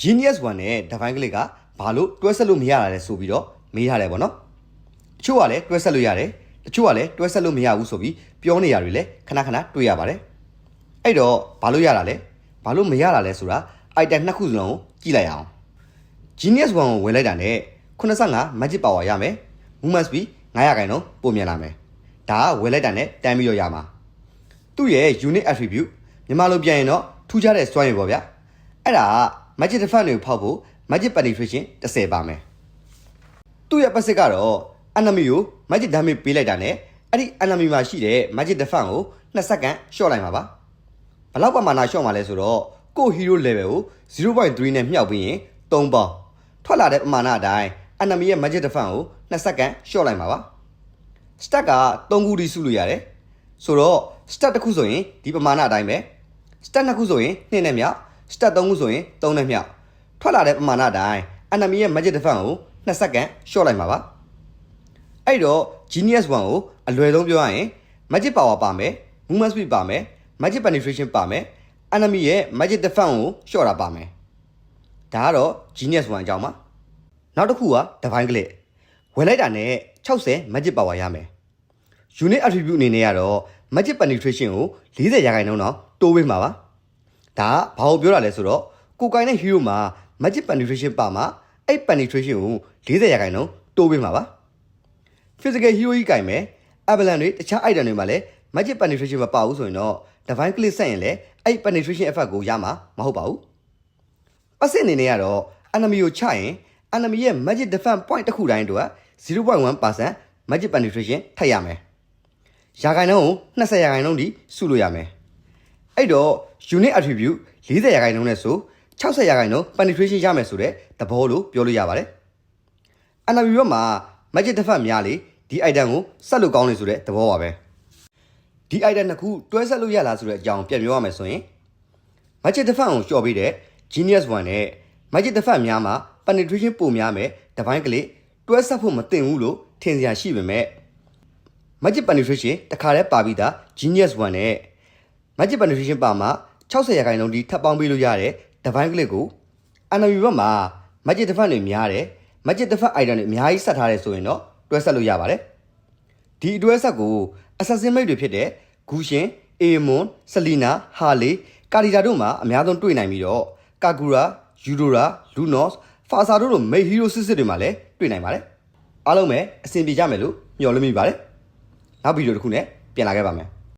Genius 1နဲ့ Divine Click ကဘာလို့တွဲဆက်လို့မရတာလဲဆိုပြီးတော့မေးထားတယ်ပေါ့နော်တချို့ကလည်းတွဲဆက်လို့ရတယ်တချို့ကလည်းတွဲဆက်လို့မရဘူးဆိုပြီးပြောနေရတယ်လေခဏခဏတွေ့ရပါတယ်အဲ့တော့ဘာလို့ရတာလဲဘာလို့မရတာလဲဆိုတာ item နှစ်ခုစလုံးကိုကြည့်လိုက်အောင် Genius 1ကိုဝင်လိုက်တာနဲ့85 Magic Power ရမယ် Movement Speed 900ခိုင်နှုန်းပုံမြန်လာမယ်ဒါကဝင်လိုက်တာနဲ့တန်းပြီးတော့ရမှာသူ့ရဲ့ unit attribute မြန်မာလိုပြန်ရင်တော့ထူးခြားတဲ့စွမ်းရည်ပေါ့ဗျာအဲ့ဒါက Magic Defense တွေကိုဖောက်ဖို့ Magic Penetration 30ပါမယ်သူ့ရဲ့ passive ကတော့ enemy ကို Magic Damage ပေးလိုက်တာနဲ့အဲ့ဒီ enemy မှာရှိတဲ့ Magic Defense ကို2စက္ကန့် short လိုက်မှာပါဘယ်လောက်ပမာဏ short မှာလဲဆိုတော့ကိုယ့် hero level ကို0.3နဲ့မြှောက်ပြီးရင်3ပေါင်းထွက်လာတဲ့ပမာဏအတိုင်း enemy ရဲ့ Magic Defense ကို2စက္ကန့် short လိုက်မှာပါ stat က3ခုထိစုလို့ရတယ်ဆိုတော့ stat တစ်ခုဆိုရင်ဒီပမာဏအတိုင်းပဲ stat နှစ်ခုဆိုရင်2နဲ့မြောက် stat 3ခုဆိုရင်3နဲ့မြောက်ထွက်လာတဲ့ပမာဏအတိုင်း enemy ရဲ့ magic defense ကို2စက္ကန့် short လိုက်မှာပါအဲ့တော့ genius 1ကိုအလွယ်ဆုံးပြောရရင် magic power ပါမယ် movement speed ပါမယ် magic penetration ပါမယ် enemy ရဲ့ magic defense ကို short တာပါမယ်ဒါကတော့ genius 1အကြောင်းပါနောက်တစ်ခုက divine click ဝယ်လိုက်တာနဲ့60 magic power ရမယ် unit attribute အနေနဲ့ကတော့ magic penetration ကို40ရာခိုင်နှုန်းတော့တိုးပေးမှာပါ ဒါကဘာကိုပြောတာလဲဆိုတော့ကိုကိုင်းတဲ့ hero မှာ magic penetration ပါမှာအဲ့ penetration ကို40ရာခိုင်နှုန်းတိုးပေးမှာပါ physical hero ကြီးကိုင်မယ် avalanche တွေတခြား item တွေမှာလည်း magic penetration မပါဘူးဆိုရင်တော့ divine click ဆက်ရင်လည်းအဲ့ penetration effect ကိုရမှာမဟုတ်ပါဘူးပတ်စစ်အနေနဲ့ကတော့ enemy ကိုချရင် enemy ရဲ့ magic defense point တစ်ခုတိုင်းအတွက်0.1% magic penetration ထပ်ရမယ်ရာခိုင်နှုန်းကို20ရာခိုင်နှုန်းထိစုလို့ရမယ် အဲ့တော့ unit attribute 40ရာခိုင်နှုန်းနဲ့ဆို60ရာခိုင်နှုန်း penetration ရမယ်ဆိုတဲ့သဘောလို့ပြောလို့ရပါတယ် enemy ဘက်မှာ magic defense များလေဒီ item ကိုဆက်လို့ကောင်းနေဆိုတဲ့သဘောပါပဲဒီ item နှစ်ခုတွဲဆက်လို့ရလားဆိုတဲ့အကြောင်းပြန်ပြောရမယ်ဆိုရင် magic defense ကိုလျှော့ပေးတဲ့ genius 1နဲ့ magic defense များမှာ penetration ပိုများမယ် divine click တွဲဆက်ဖို့မတင်ဘူးလို့ထင်စရာရှိပေမဲ့ magic penetration တခါတည်းပါပြီးသား genius 1နဲ့ magic penetration ပါမှာ60ရာခိုင်နှုန်းဒီထပ်ပေါင်းပေးလို့ရတဲ့ divine click ကို enemy ဘက်မှာ magic defense တွေများတယ် magic defense item တွေအများကြီးဆက်ထားတယ်ဆိုရင်တော့တွဲဆက်လို့ရပါတယ်ဒီအတွဲဆက်ကို assassin mate တွေဖြစ်တဲ့ဂူရှင် Aemon, Selena, Harley, ကာဒီတာတို့မှာအများဆုံးတွေ့နိုင်ပြီးတော့ Kagura, Yudora, Lunos, Fasa တို့လို main hero စစ်စစ်တွေမှာလည်းတွေ့နိုင်ပါတယ်အားလုံးပဲအဆင်ပြေကြမယ်လို့မျှော်လင့်မိပါတယ်နောက်ဗီဒီယိုတစ်ခုနဲ့ပြန်လာခဲ့ပါမယ်